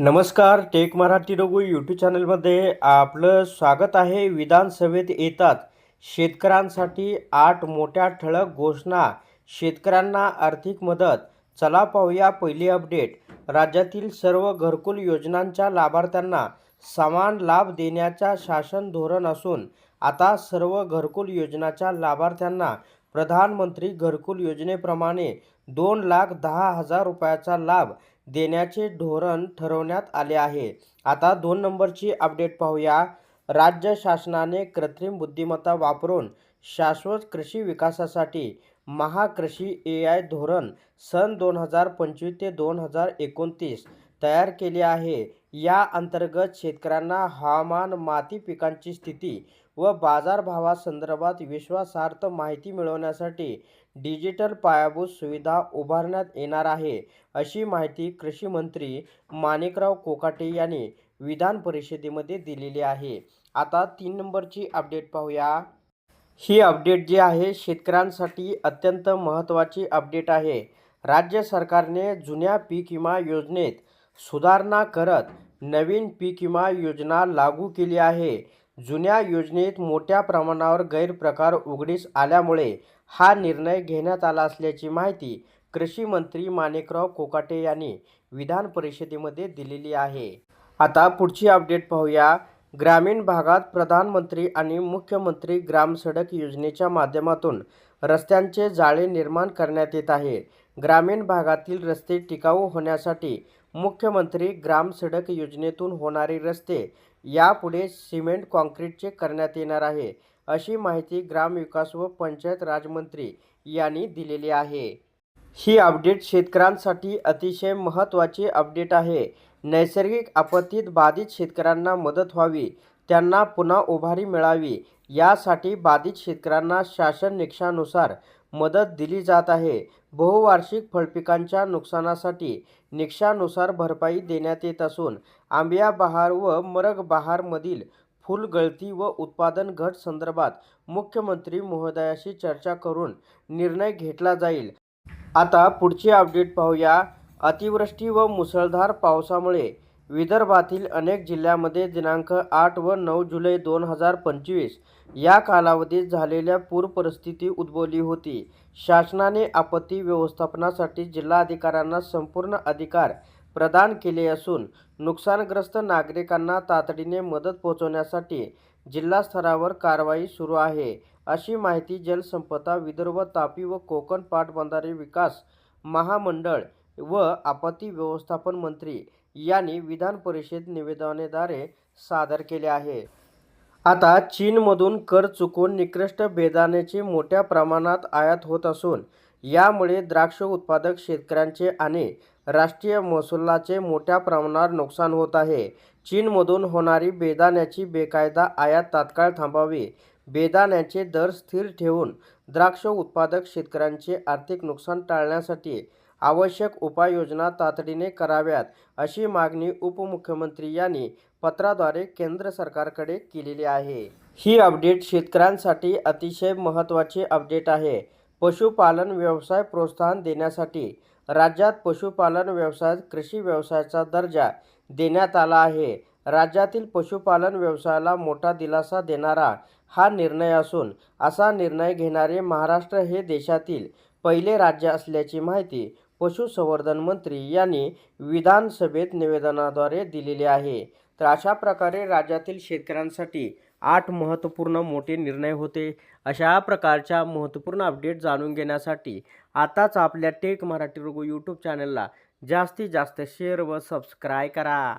नमस्कार take Marathi Raghu YouTube चॅनलमध्ये आपलं स्वागत आहे. विधानसभेत येतात. शेतकऱ्यांसाठी आठ मोठ्या ठळक घोषणा. शेतकऱ्यांना आर्थिक मदत. चला पाहूया पहिली अपडेट राज्यातील सर्व घरकुल योजनांच्या लाभार्थ्यांना समान लाभ देण्याचा शासन धोरण असून आता सर्व घरकुल योजनाच्या लाभार्थ्यांना प्रधानमंत्री घरकुल योजनेप्रमाणे दोन लाख दहा हजार रुपयाचा लाभ देण्याचे धोरण ठरवण्यात आले आहे. आता दोन नंबरची अपडेट पाहूया. राज्य शासनाने कृत्रिम बुद्धिमत्ता वापरून शाश्वत कृषी विकासासाठी महाकृषी ए आय धोरण सन दोन हजार पंचवीस ते दोन हजार एकोणतीस तयार केले आहे. या अंतर्गत शेतकऱ्यांना हवामान माती पिकांची स्थिती व बाजारभावासंदर्भात विश्वासार्थ माहिती मिळवण्यासाठी डिजिटल पायाभूत सुविधा उभारण्यात येणार आहे अशी माहिती कृषी मंत्री माणिकराव कोकाटे यांनी विधान परिषदेमध्ये दिलेली आहे. आता तीन नंबरची अपडेट पाहूया. ही अपडेट जी आहे शेतकऱ्यांसाठी अत्यंत महत्त्वाची अपडेट आहे. राज्य सरकारने जुन्या पीक विमा योजनेत सुधारणा करत नवीन पीक विमा योजना लागू केली आहे. जुन्या योजनेत मोठ्या प्रमाणावर गैरप्रकार उघडीस आल्यामुळे हा निर्णय घेण्यात आला असल्याची माहिती कृषी मंत्री माणिकराव कोकाटे यांनी विधान परिषदेमध्ये दिलेली आहे. आता पुढची अपडेट पाहूया. ग्रामीण भागात प्रधानमंत्री आणि मुख्यमंत्री ग्रामसडक योजनेच्या माध्यमातून रस्त्यांचे जाळे निर्माण करण्यात येत आहे. ग्रामीण भागातील रस्ते टिकाऊ होण्यासाठी मुख्यमंत्री ग्रामसडक योजनेतून होणारे रस्ते यापुढे सिमेंट कॉन्क्रीटचे करण्यात येणार आहे अशी माहिती ग्रामविकास व पंचायत राजमंत्री यांनी दिलेली आहे. ही अपडेट शेतकऱ्यांसाठी अतिशय महत्त्वाची अपडेट आहे. नैसर्गिक आपत्तीत बाधित शेतकऱ्यांना मदत व्हावी त्यांना पुन्हा उभारी मिळावी यासाठी बाधित शेतकऱ्यांना शासन निकषानुसार मदत दिली जात आहे. बहुवार्षिक फळपिकांच्या नुकसानासाठी निकषानुसार भरपाई देण्यात येत असून आंबिया बहार व मरग बहारमधील फुलगळती व उत्पादन घट संदर्भात मुख्यमंत्री महोदयाशी चर्चा करून निर्णय घेतला जाईल. आता पुढची अपडेट पाहूया. अतिवृष्टी व मुसळधार पावसामुळे विदर्भातील अनेक जिल्ह्यामध्ये दिनांक आठ व नऊ जुलै दोन हजार पंचवीस या कालावधीत झालेल्या पूर परिस्थिती उद्भवली होती. शासनाने आपत्ती व्यवस्थापनासाठी जिल्हाधिकाऱ्यांना संपूर्ण अधिकार प्रदान केले असून नुकसानग्रस्त नागरिकांना तातडीने मदत पोहोचवण्यासाठी जिल्हा स्तरावर कारवाई सुरू आहे. अशी माहिती जलसंपदा विदर्भ तापी व कोकण पाटबंधारे विकास महामंडळ व आपत्ती व्यवस्थापन मंत्री यांनी विधान परिषद निवेदनाद्वारे सादर केले आहे. आता चीनमधून कर चुकून निकृष्ट बेदाण्याची मोठ्या प्रमाणात आयात होत असून यामुळे द्राक्ष उत्पादक शेतकऱ्यांचे आणि राष्ट्रीय महसुलाचे मोठ्या प्रमाणावर नुकसान होत आहे. चीनमधून होणारी बेदाण्याची बेकायदा आयात तात्काळ थांबावी. बेदाण्याचे दर स्थिर ठेवून द्राक्ष उत्पादक शेतकऱ्यांचे आर्थिक नुकसान टाळण्यासाठी आवश्यक उपाययोजना तातडीने कराव्यात अशी मागणी उपमुख्यमंत्री यांनी पत्राद्वारे केंद्र सरकारकडे केलेली आहे. ही अपडेट शेतकऱ्यांसाठी अतिशय महत्त्वाची अपडेट आहे. पशुपालन व्यवसाय प्रोत्साहन देण्यासाठी राज्यात पशुपालन व्यवसायात कृषी व्यवसायाचा दर्जा देण्यात आला आहे. राज्यातील पशुपालन व्यवसायाला मोठा दिलासा देणारा हा निर्णय असून असा निर्णय घेणारे महाराष्ट्र हे देशातील पहिले राज्य असल्याची माहिती पशुसंवर्धन मंत्री यांनी विधानसभेत निवेदनाद्वारे दिलेले आहे. तर अशा प्रकारे राज्यातील शेतकऱ्यांसाठी आठ महत्त्वपूर्ण मोठे निर्णय होते. अशा प्रकारच्या महत्त्वपूर्ण अपडेट जाणून घेण्यासाठी आताच आपल्या टेक मराठी रघु यूट्यूब चॅनलला जास्तीत जास्त शेअर व सबस्क्राईब करा.